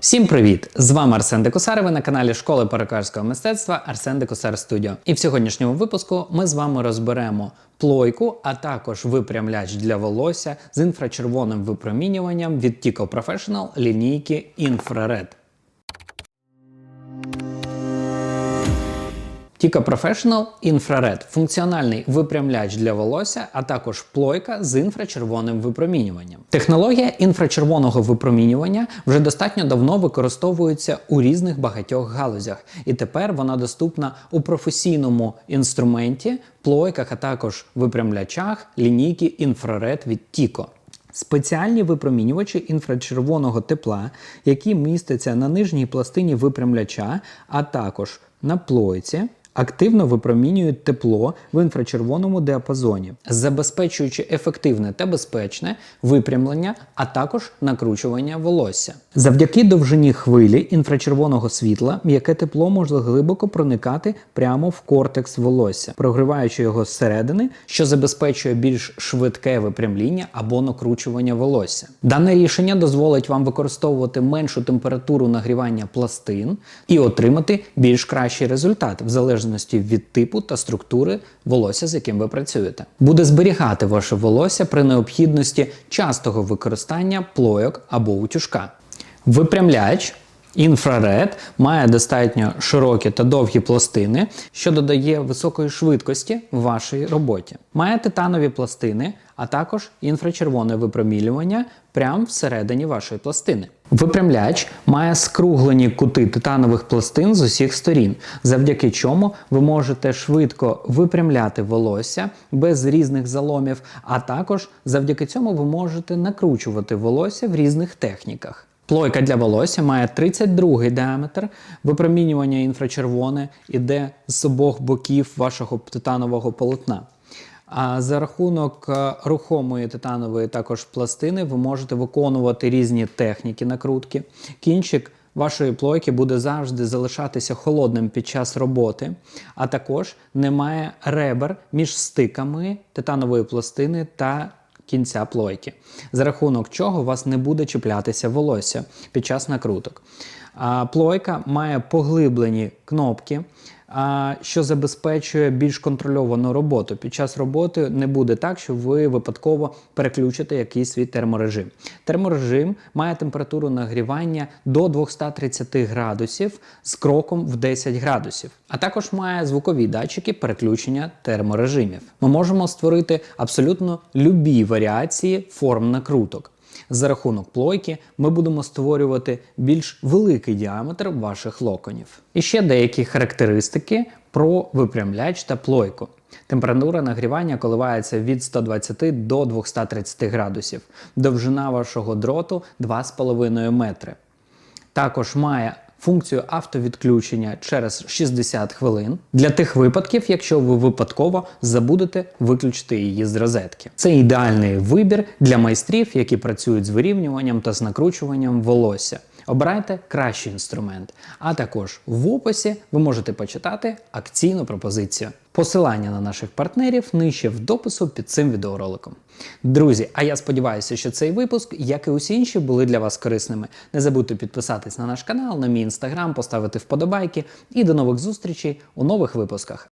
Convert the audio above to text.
Всім привіт! З вами Арсен Декосар. Ви на каналі Школи перукарського мистецтва Арсен Декосар Студіо. І в сьогоднішньому випуску ми з вами розберемо плойку, а також випрямляч для волосся з інфрачервоним випромінюванням від Tico Professional лінійки Infrared. Tico Professional Infrared – функціональний випрямляч для волосся, а також плойка з інфрачервоним випромінюванням. Технологія інфрачервоного випромінювання вже достатньо давно використовується у різних багатьох галузях, і тепер вона доступна у професійному інструменті, плойках, а також випрямлячах лінійки Infrared від Tico. Спеціальні випромінювачі інфрачервоного тепла, які містяться на нижній пластині випрямляча, а також на плойці, активно випромінюють тепло в інфрачервоному діапазоні, забезпечуючи ефективне та безпечне випрямлення, а також накручування волосся. Завдяки довжині хвилі інфрачервоного світла м'яке тепло може глибоко проникати прямо в кортекс волосся, прогріваючи його зсередини, що забезпечує більш швидке випрямління або накручування волосся. Дане рішення дозволить вам використовувати меншу температуру нагрівання пластин і отримати більш кращий результат в залежності від типу та структури волосся, з яким ви працюєте. Буде зберігати ваше волосся при необхідності частого використання плойок або утюжка. Випрямляч Інфраред має достатньо широкі та довгі пластини, що додає високої швидкості в вашій роботі. Має титанові пластини, а також інфрачервоне випромілювання прямо всередині вашої пластини. Випрямляч має скруглені кути титанових пластин з усіх сторін, завдяки чому ви можете швидко випрямляти волосся без різних заломів, а також завдяки цьому ви можете накручувати волосся в різних техніках. Плойка для волосся має 32 діаметр, випромінювання інфрачервоне іде з обох боків вашого титанового полотна. А за рахунок е, рухомої титанової також пластини ви можете виконувати різні техніки накрутки. Кінчик вашої плойки буде завжди залишатися холодним під час роботи, а також немає ребер між стиками титанової пластини та кінця плойки, за рахунок чого у вас не буде чіплятися волосся під час накруток. А, Плойка має поглиблені кнопки, що забезпечує більш контрольовану роботу. Під час роботи не буде так, що ви випадково переключите якийсь свій терморежим. Терморежим має температуру нагрівання до 230 градусів з кроком в 10 градусів, а також має звукові датчики переключення терморежимів. Ми можемо створити абсолютно любі варіації форм накруток. За рахунок плойки ми будемо створювати більш великий діаметр ваших локонів. І ще деякі характеристики про випрямляч та плойку. Температура нагрівання коливається від 120 до 230 градусів. Довжина вашого дроту 2,5 метри. Також має функцію автовідключення через 60 хвилин для тих випадків, якщо ви випадково забудете виключити її з розетки. Це ідеальний вибір для майстрів, які працюють з вирівнюванням та з накручуванням волосся. Обирайте кращий інструмент. А також в описі ви можете почитати акційну пропозицію. Посилання на наших партнерів нижче в допису під цим відеороликом. Друзі, а я сподіваюся, що цей випуск, як і усі інші, були для вас корисними. Не забудьте підписатись на наш канал, на мій інстаграм, поставити вподобайки і до нових зустрічей у нових випусках.